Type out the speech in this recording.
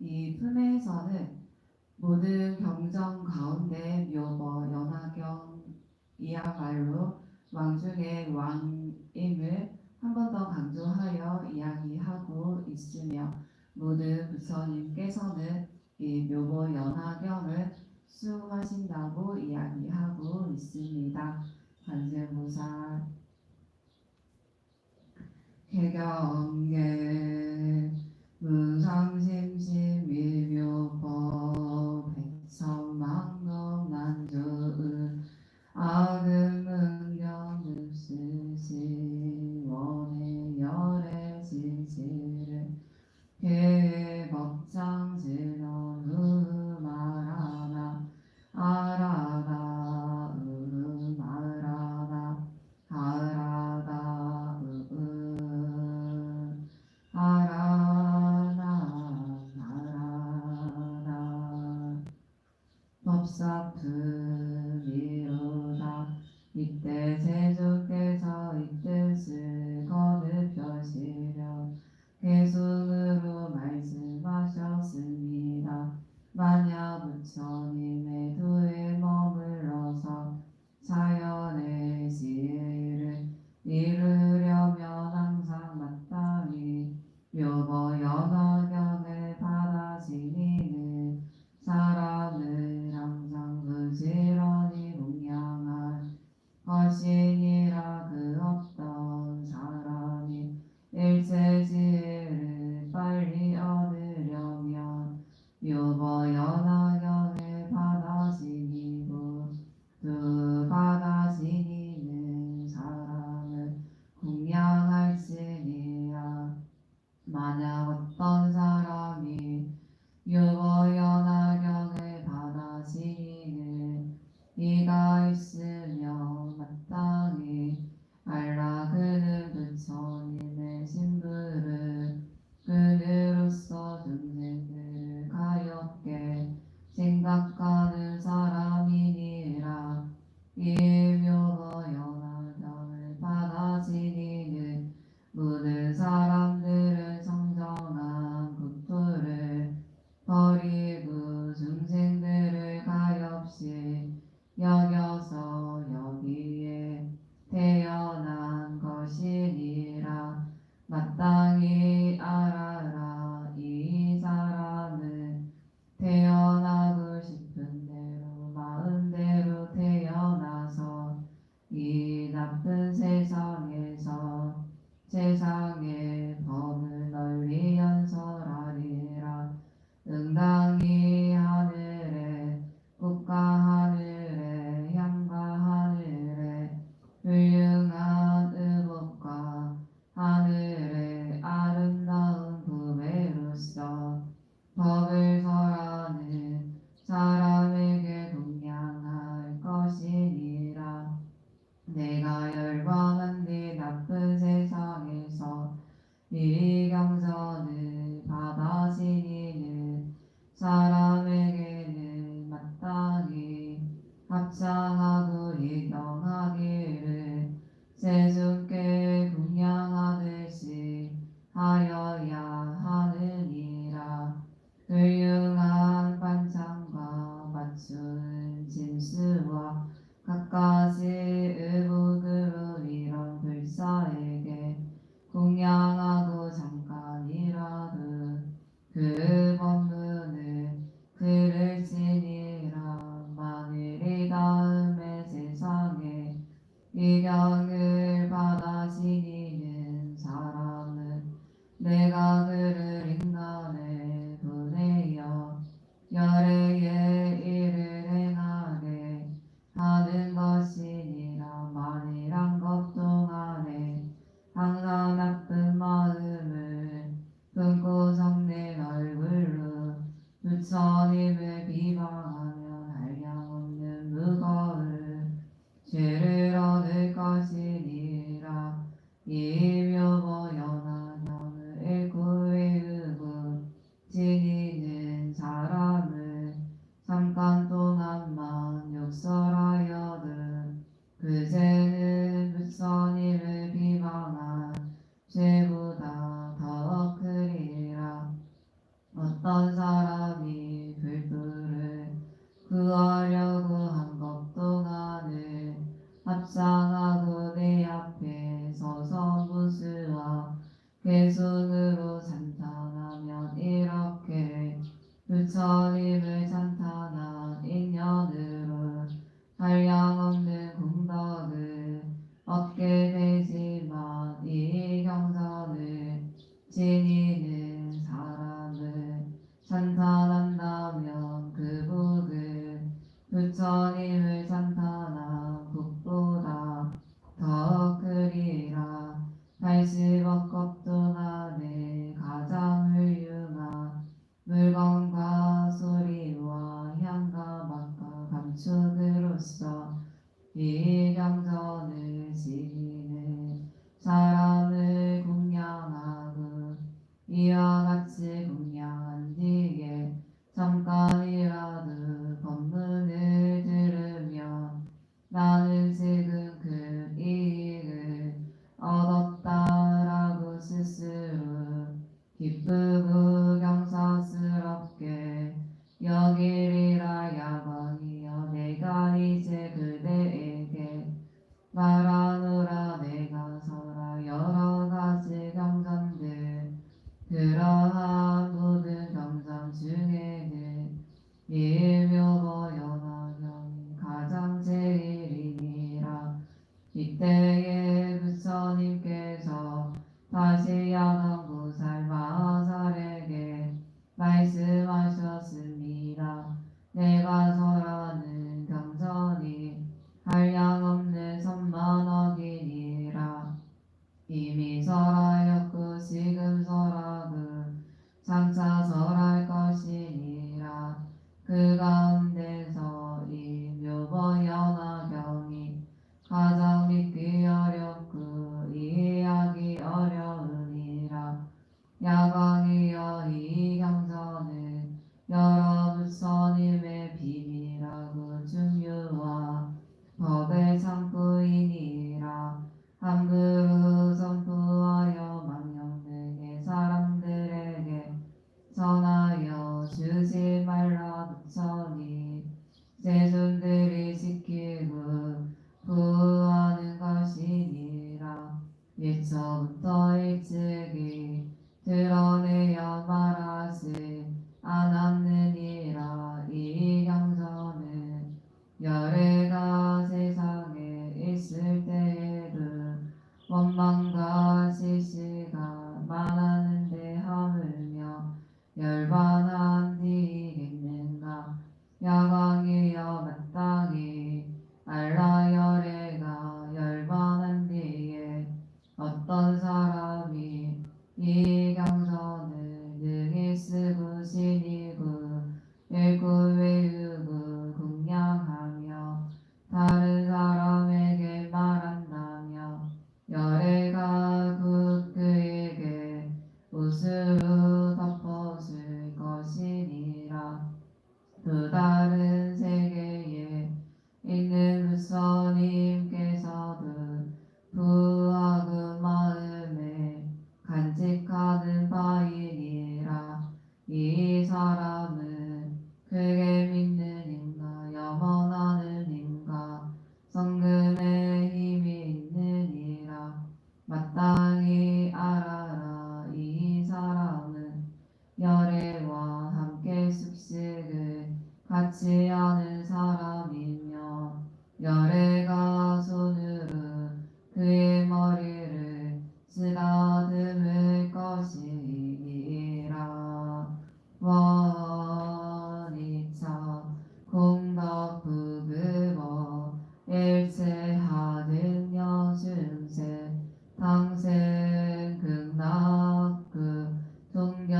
이 품에서는 모든 경정 가운데 묘버 뭐, 연하경 이야말로 왕중의 왕임을 한 번 더 강조하여 이야기하고 있으며 모든 부처님께서는 이 묘보 연화경을 수용하신다고 이야기하고 있습니다. 관세무사 개가 없는 무상생심 일묘 여러 여러 견을 받아지니는 사람을 항상 부지런히 공양한 것이니라. 그 없던 사람이 일체지혜를 빨리 얻으려면 여러 여러 그 손으로 산탄하면 이렇게 물처리 미처부터 일찍이 드러내야 말아 그리스구 신이구 일구 외우구 공양하며 다른 사람에게 말한다며 열애가 그에게 옷으로 덮어줄 것이니라. 또 다른 세 building